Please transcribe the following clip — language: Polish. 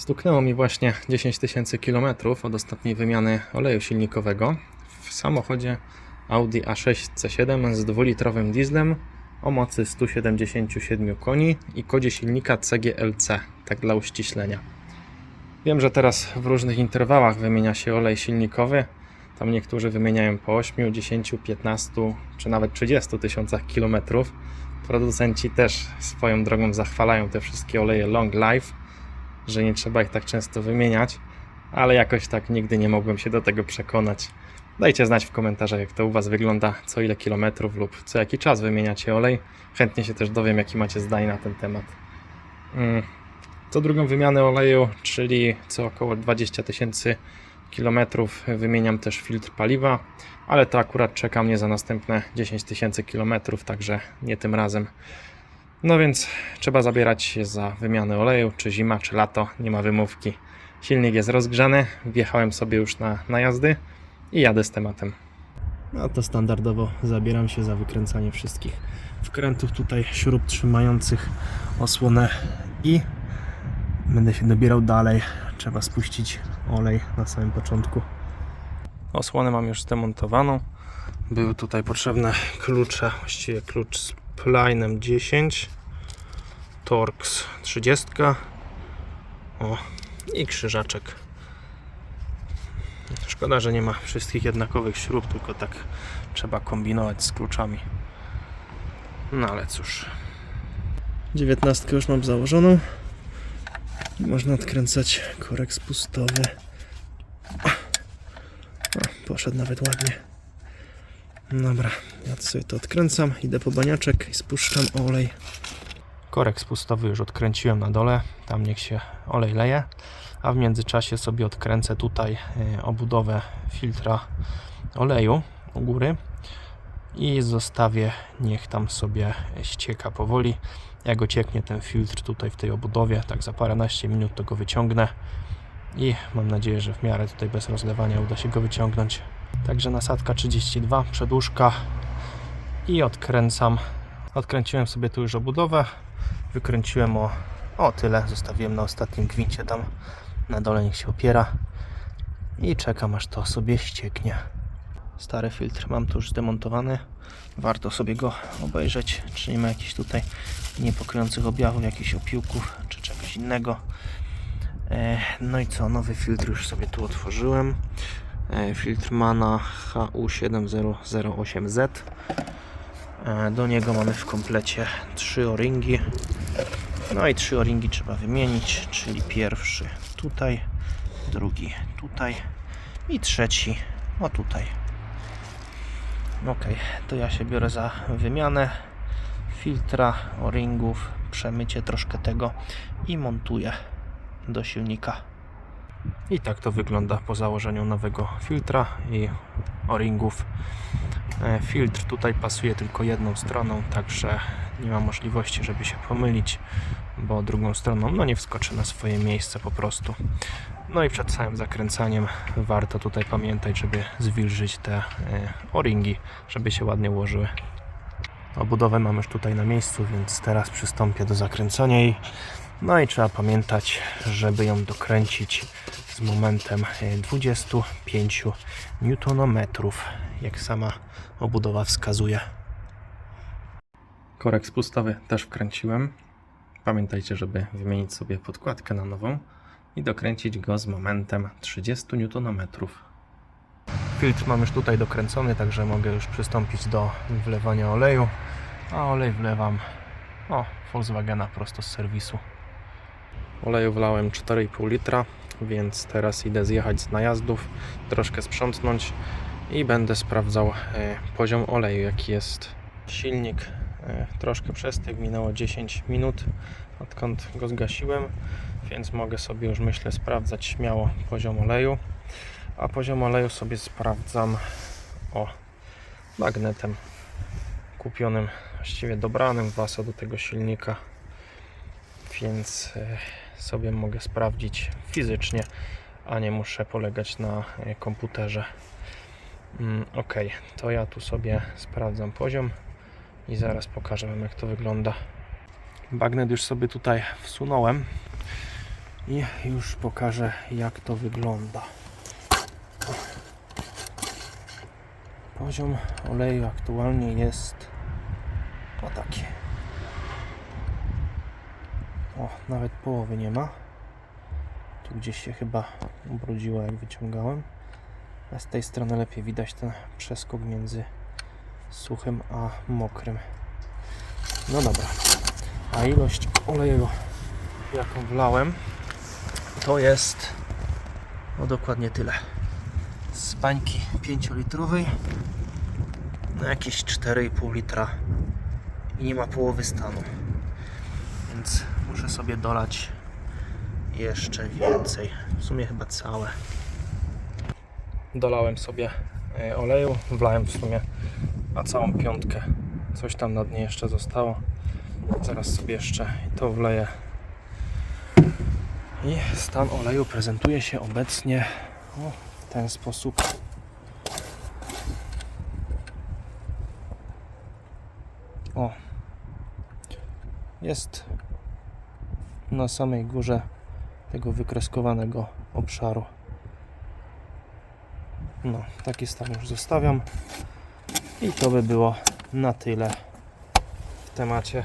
Stuknęło mi właśnie 10 tysięcy kilometrów od ostatniej wymiany oleju silnikowego w samochodzie Audi A6 C7 z dwulitrowym dieslem o mocy 177 koni i kodzie silnika CGLC, tak dla uściślenia. Wiem, że teraz w różnych interwałach wymienia się olej silnikowy. Tam niektórzy wymieniają po 8, 10, 15 czy nawet 30 tysiącach kilometrów. Producenci też swoją drogą zachwalają te wszystkie oleje long life, że nie trzeba ich tak często wymieniać, ale jakoś tak nigdy nie mogłem się do tego przekonać. Dajcie znać w komentarzach, jak to u Was wygląda, co ile kilometrów lub co jaki czas wymieniacie olej. Chętnie się też dowiem, jaki macie zdanie na ten temat. Mm. Co drugą wymianę oleju, czyli co około 20 tysięcy kilometrów, wymieniam też filtr paliwa, ale to akurat czeka mnie za następne 10 tysięcy kilometrów, także nie tym razem. No więc trzeba zabierać się za wymianę oleju, czy zima, czy lato, nie ma wymówki. Silnik jest rozgrzany, wjechałem sobie już na najazdy i jadę z tematem. No to standardowo zabieram się za wykręcanie wszystkich wkrętów tutaj, śrub trzymających osłonę i będę się dobierał dalej. Trzeba spuścić olej na samym początku. Osłonę mam już zdemontowaną. Były tutaj potrzebne klucze, właściwie klucz z Plinem 10, Torx 30 o, i krzyżaczek. Szkoda, że nie ma wszystkich jednakowych śrub, tylko tak trzeba kombinować z kluczami. No ale cóż. 19 już mam założoną. Można odkręcać korek spustowy. O, poszedł nawet ładnie. Dobra, ja sobie to odkręcam, idę po baniaczek i spuszczam olej. Korek spustowy już odkręciłem na dole, tam niech się olej leje, a w międzyczasie sobie odkręcę tutaj y, obudowę filtra oleju u góry i zostawię, niech tam sobie ścieka powoli. Jak ocieknie ten filtr tutaj w tej obudowie, tak za paręnaście minut to go wyciągnę i mam nadzieję, że w miarę tutaj bez rozlewania uda się go wyciągnąć. Także nasadka 32, przedłużka i odkręcam. Odkręciłem sobie tu już obudowę, wykręciłem o, o tyle, zostawiłem na ostatnim gwincie tam na dole niech się opiera i czekam aż to sobie ścieknie. Stary filtr mam tu już zdemontowany. Warto sobie go obejrzeć, czy nie ma jakichś tutaj niepokryjących objawów, jakichś opiłków, czy czegoś innego. E, No i co, nowy filtr już sobie tu otworzyłem. E, Filtr Mana HU7008Z. E, Do niego mamy w komplecie trzy o-ringi. No i trzy o-ringi trzeba wymienić, czyli pierwszy tutaj, drugi tutaj i trzeci o tutaj. Ok, to ja się biorę za wymianę filtra, o-ringów, przemycie troszkę tego i montuję do silnika. I tak to wygląda po założeniu nowego filtra i o-ringów. E, Filtr tutaj pasuje tylko jedną stroną, także nie ma możliwości, żeby się pomylić, bo drugą stroną no nie wskoczy na swoje miejsce po prostu. No i przed całym zakręcaniem warto tutaj pamiętać, żeby zwilżyć te e, o-ringi, żeby się ładnie ułożyły. Obudowę mam już tutaj na miejscu, więc teraz przystąpię do zakręcania jej. No i trzeba pamiętać, żeby ją dokręcić z momentem e, 25 Nm, jak sama obudowa wskazuje. Korek spustowy też wkręciłem. Pamiętajcie, żeby wymienić sobie podkładkę na nową i dokręcić go z momentem 30 Nm. Filtr mam już tutaj dokręcony, także mogę już przystąpić do wlewania oleju. A olej wlewam o, Volkswagena prosto z serwisu. Oleju wlałem 4,5 litra, więc teraz idę zjechać z najazdów, troszkę sprzątnąć i będę sprawdzał e, poziom oleju, jaki jest silnik. E, troszkę przestygł, minęło 10 minut, odkąd go zgasiłem, więc mogę sobie już myślę sprawdzać śmiało poziom oleju. A poziom oleju sobie sprawdzam o magnetem kupionym, właściwie dobranym w ASO do tego silnika, więc e, sobie mogę sprawdzić fizycznie, a nie muszę polegać na e, komputerze. Mm, ok, to ja tu sobie sprawdzam poziom i zaraz pokażę Wam jak to wygląda. Bagnet już sobie tutaj wsunąłem. I już pokażę jak to wygląda. Poziom oleju aktualnie jest o taki. O, nawet połowy nie ma. Tu gdzieś się chyba ubrudziło jak wyciągałem. A z tej strony lepiej widać ten przeskok między suchym a mokrym. No dobra. A ilość oleju jaką wlałem to jest no dokładnie tyle. Z bańki 5-litrowej na jakieś 4,5 litra i nie ma połowy stanu. Więc muszę sobie dolać jeszcze więcej. W sumie chyba całe. Dolałem sobie e, oleju, wlałem w sumie na całą piątkę. Coś tam na dnie jeszcze zostało. Zaraz sobie jeszcze to wleję. I stan oleju prezentuje się obecnie w ten sposób. O, jest na samej górze tego wykreskowanego obszaru. No, taki stan już zostawiam. I to by było na tyle w temacie